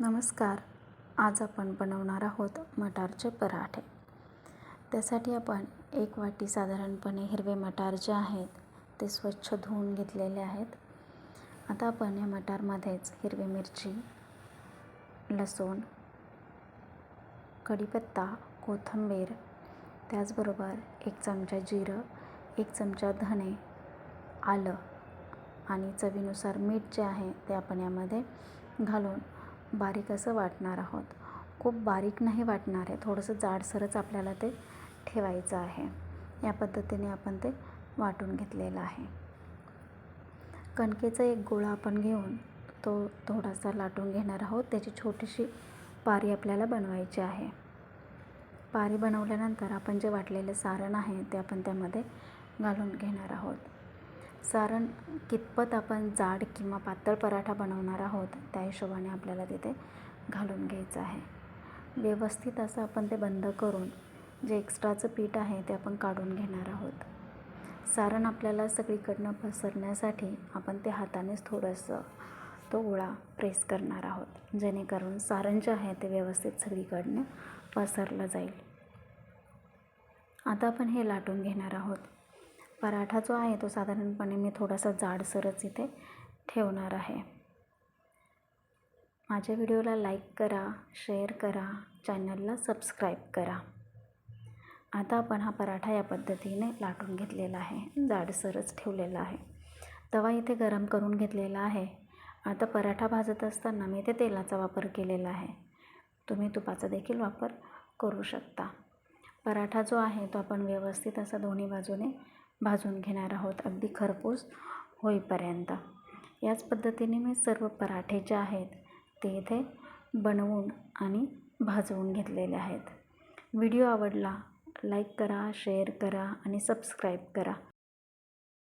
नमस्कार. आज आपण बनवणार आहोत मटारचे पराठे. त्यासाठी आपण एक वाटी साधारणपणे हिरवे मटार जे आहेत ते स्वच्छ धुवून घेतलेले आहेत. आता आपण या मटारमध्येच हिरवी मिरची लसूण कढीपत्ता कोथिंबीर त्याचबरोबर एक चमचा जिरं एक चमचा धणे आलं आणि चवीनुसार मीठ जे आहे ते आपण यामध्ये घालून बारीक असं वाटणार आहोत. खूप बारीक नाही वाटणार आहे. थोडंसं जाडसरच आपल्याला ते ठेवायचं आहे. या पद्धतीने आपण ते वाटून घेतलेलं आहे. कणकेचा एक गोळा आपण घेऊन तो थोडासा लाटून घेणार आहोत. त्याची छोटीशी पारी आपल्याला बनवायची आहे. पारी बनवल्यानंतर आपण जे वाटलेले सारण आहे ते आपण त्यामध्ये घालून घेणार आहोत. सारण कितपत आपण जाड किंवा पातळ पराठा बनवणार आहोत त्या हिशोबाने आपल्याला तिथे घालून घ्यायचं आहे. व्यवस्थित असं आपण ते बंद करून जे एक्स्ट्राचं पीठ आहे ते आपण काढून घेणार आहोत. सारण आपल्याला सगळीकडनं पसरण्यासाठी आपण ते हातानेच थोडंसं तो गोळा प्रेस करणार आहोत जेणेकरून सारण जे आहे ते व्यवस्थित सगळीकडनं पसरलं जाईल. आता आपण हे लाटून घेणार आहोत. पराठा जो आहे तो साधारणपणे मी थोडासा जाडसरच इथे ठेवणार आहे. माझ्या व्हिडिओला लाईक करा शेअर करा चॅनलला सबस्क्राईब करा. आता आपण हा पराठा या पद्धतीने लाटून घेतलेला आहे. जाडसरच ठेवलेला आहे. तवा इथे गरम करून घेतलेला आहे. आता पराठा भाजत असताना मी इथे तेलाचा वापर केलेला आहे. तुम्ही तुपाचा देखील वापर करू शकता. पराठा जो आहे तो आपण व्यवस्थित असा दोन्ही बाजूने भाजून घेणार आहोत. अगदी खरपूस होईपर्यंत. याच पद्धतीने मी सर्व पराठे जे आहेत ते इथे बनवून आणि भाजवून घेतलेले आहेत. व्हिडिओ आवडला लाईक करा शेअर करा आणि सबस्क्राईब करा.